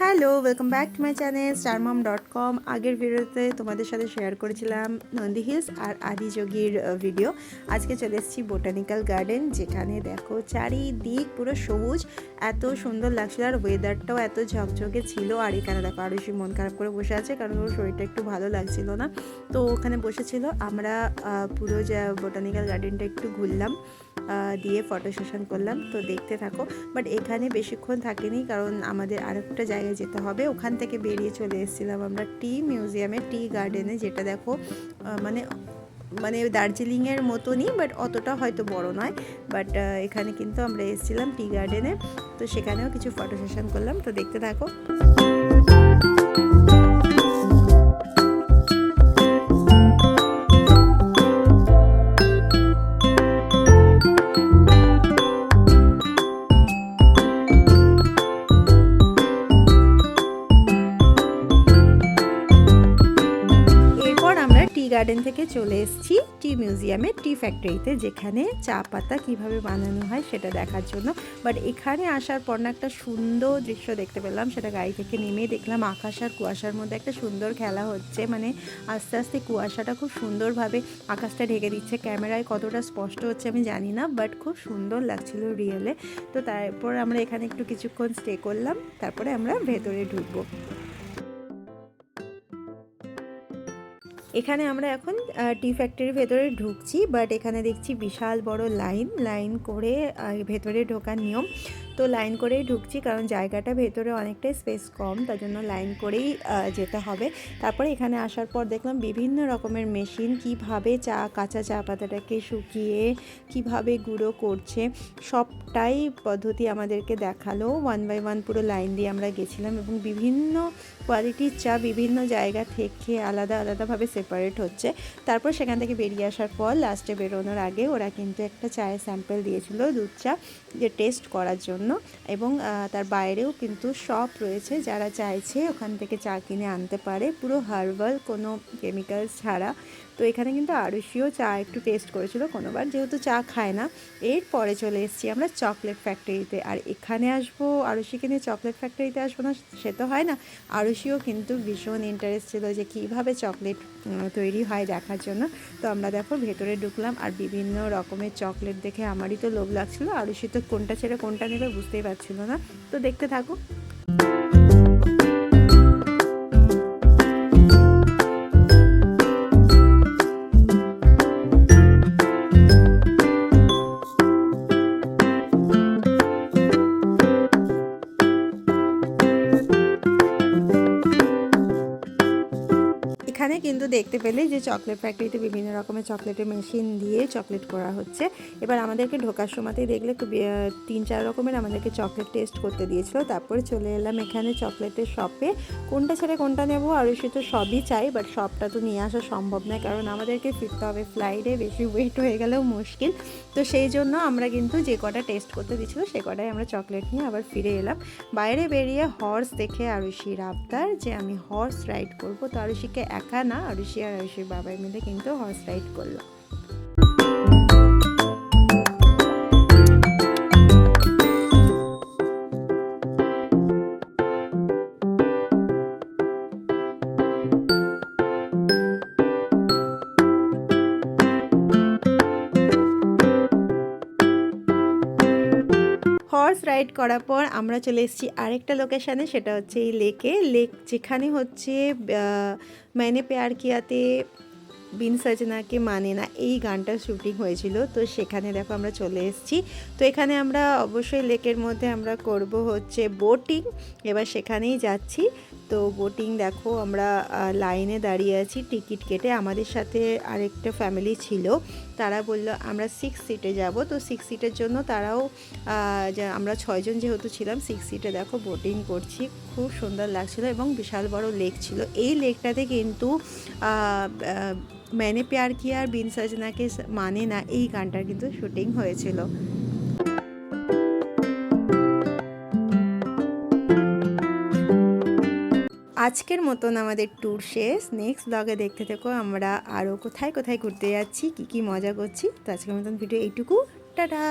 Hello welcome back to my channel Starmom dot com আগের ভিডিওতে তোমাদের সাথে শেয়ার করেছিলাম নন্দী হিলস আর আদি যোগীর ভিডিও আজকে চলে এসেছি বোটানিক্যাল গার্ডেন যেখানে দেখো চারিদিক পুরো সবুজ। এত সুন্দর লাগছিল আর ওয়েদারটাও এত ঝকঝকে ছিল আর এখানে দেখো আরও মন খারাপ করে বসে আছে কারণ ওর শরীরটা একটু ভালো লাগছিল না। তো ওখানে বসেছিল, আমরা পুরো যা বোটানিক্যাল গার্ডেনটা একটু ঘুরলাম দিয়ে ফটো সেশন করলাম। তো দেখতে থাকো। বাট এখানে বেশিক্ষণ থাকিনি কারণ আমাদের আরেকটা জায়গায় যেতে হবে। ওখান থেকে বেরিয়ে চলে এসেছিলাম আমরা টি মিউজিয়ামে, টি গার্ডেনে, যেটা দেখো মানে মানে দার্জিলিংয়ের মতনই, বাট অতটা হয়তো বড় নয়। বাট এখানে কিন্তু আমরা এসেছিলাম টি গার্ডেনে। তো সেখানেও কিছু ফটো সেশন করলাম। তো দেখতে থাকো। গার্ডেন থেকে চলে এসেছি টি মিউজিয়ামে টি ফ্যাক্টরিতে যেখানে চা পাতা কীভাবে বানানো হয় সেটা দেখার জন্য। বাট এখানে আসার পর না একটা সুন্দর দৃশ্য দেখতে পেলাম, সেটা গাড়ি থেকে নেমে দেখলাম আকাশ আর কুয়াশার মধ্যে একটা সুন্দর খেলা হচ্ছে। মানে আস্তে আস্তে কুয়াশাটা খুব সুন্দরভাবে আকাশটা ঢেকে দিচ্ছে, ক্যামেরায় কতটা স্পষ্ট হচ্ছে আমি জানি না বাট খুব সুন্দর লাগছিল রিয়েলে তো তারপর আমরা এখানে একটু কিছুক্ষণ স্টে করলাম, তারপরে আমরা ভেতরে ঢুকবো। এখানে আমরা এখন টি ফ্যাক্টরির ভেতরে ঢুকছি বাট এখানে দেখছি বিশাল বড় লাইন লাইন করে ভেতরে ঢোকার নিয়ম। তো লাইন করেই ঢুকছি কারণ জায়গাটা ভেতরে অনেকটাই স্পেস কম, তার জন্য লাইন করেই যেতে হবে। তারপরে এখানে আসার পর দেখলাম বিভিন্ন রকমের মেশিন কীভাবে চা, কাঁচা চা পাতাটাকে শুকিয়ে কীভাবে গুঁড়ো করছে, সবটাই পদ্ধতি আমাদেরকে দেখাল। ওয়ান বাই ওয়ান পুরো লাইন দিয়ে আমরা গেছিলাম এবং বিভিন্ন কোয়ালিটির চা বিভিন্ন জায়গা থেকে আলাদা আলাদাভাবে সেপারেট হচ্ছে। তারপর সেখান থেকে বেরিয়ে আসার পর লাস্টে বেরোনোর আগে ওরা কিন্তু একটা চায়ের স্যাম্পেল দিয়েছিল দুধ চা, যে টেস্ট করার জন্য। এবং আহ, তার বাইরেও কিন্তু শপ রয়েছে যারা চাইছে ওখান থেকে চা কিনে আনতে পারে। পুরো হার্বাল কোনো কেমিক্যাল ছাড়া। তো এখানে কিন্তু আরুষিও চা একটু টেস্ট করেছিল, কোনোবার যেহেতু চা খায় না। এরপরে চলে এসেছি আমরা চকলেট ফ্যাক্টরিতে আর এখানে আসব, আরুষিকে নিয়ে চকলেট ফ্যাক্টরিতে আসব না, সে তো হয় না। আরুষিও কিন্তু ভীষণ ইন্টারেস্ট ছিল যে কীভাবে চকলেট তৈরি হয় দেখার জন্য। তো আমরা দেখো ভেতরে ঢুকলাম আর বিভিন্ন রকমের চকলেট দেখে আমারই তো লোভ লাগছিল। আরুষি তো কোনটা ছেড়ে কোনটা নেবে বুঝতেই পারছিল না। তো দেখতে থাকো। এখানে কিন্তু দেখতে পেলে যে চকলেট ফ্যাক্টরিতে বিভিন্ন রকমের চকলেটের মেশিন দিয়ে চকলেট করা হচ্ছে। এবার আমাদেরকে ঢোকার সময়তেই দেখলে তিন চার রকমের আমাদেরকে চকলেট টেস্ট করতে দিয়েছিল। তারপরে চলে এলাম এখানে চকলেটের শপে কোনটা ছেড়ে কোনটা নেব আর সে তো সবই চাই বাট সবটা তো নিয়ে আসা সম্ভব নয়, কারণ আমাদেরকে ফিরতে হবে ফ্লাইটে বেশি ওয়েট হয়ে গেলেও মুশকিল। তো সেই জন্য আমরা কিন্তু যে কটা টেস্ট করতে দিয়েছিল, সে কটাই আমরা চকলেট নিয়ে আবার ফিরে এলাম। বাইরে বেরিয়ে হর্স দেখে আরুষির আবদার যে আমি হর্স রাইড করব। তো আরুষিকে একা না আরুষি আর আরুষির বাবাই মিলে কিন্তু হর্স রাইড করল হর্স রাইড করার পর আমরা চলে এসেছি আরেকটা লোকেশানে সেটা হচ্ছে এই লেকে লেক যেখানে হচ্ছে মাইনে পেয়ার কিয়াতে বিন সাজনাকে মানে না, এই গানটার শ্যুটিং হয়েছিল। তো সেখানে দেখো আমরা চলে এসেছি। তো এখানে আমরা অবশ্যই লেকের মধ্যে আমরা করব হচ্ছে বোটিং এবার সেখানেই যাচ্ছি। তো বোটিং দেখো, আমরা লাইনে দাঁড়িয়ে আছি। টিকিট কেটে আমাদের সাথে আরেকটা ফ্যামিলি ছিল। তারা বলল, আমরা সিক্স সিটে যাব। তো সিক্স সিটের জন্য তারাও আমরা ছয়জন যেহেতু ছিলাম সিক্স সিটে দেখো বোটিং করছি। খুব সুন্দর লাগছিল এবং বিশাল বড় লেক ছিল। এই লেকটাতে কিন্তু ম্যানে পেয়ার কি আর বিনসাজনাকে মানে না, এই গানটার কিন্তু শুটিং হয়েছিল। আজকের মতন আমাদের ট্যুর শেষ। নেক্সট ব্লগে দেখতে থেকো আমরা আরও কোথায় কোথায় ঘুরতে যাচ্ছি, কি কি মজা করছি। তো আজকের মতন ভিডিও এইটুকু। টাটা!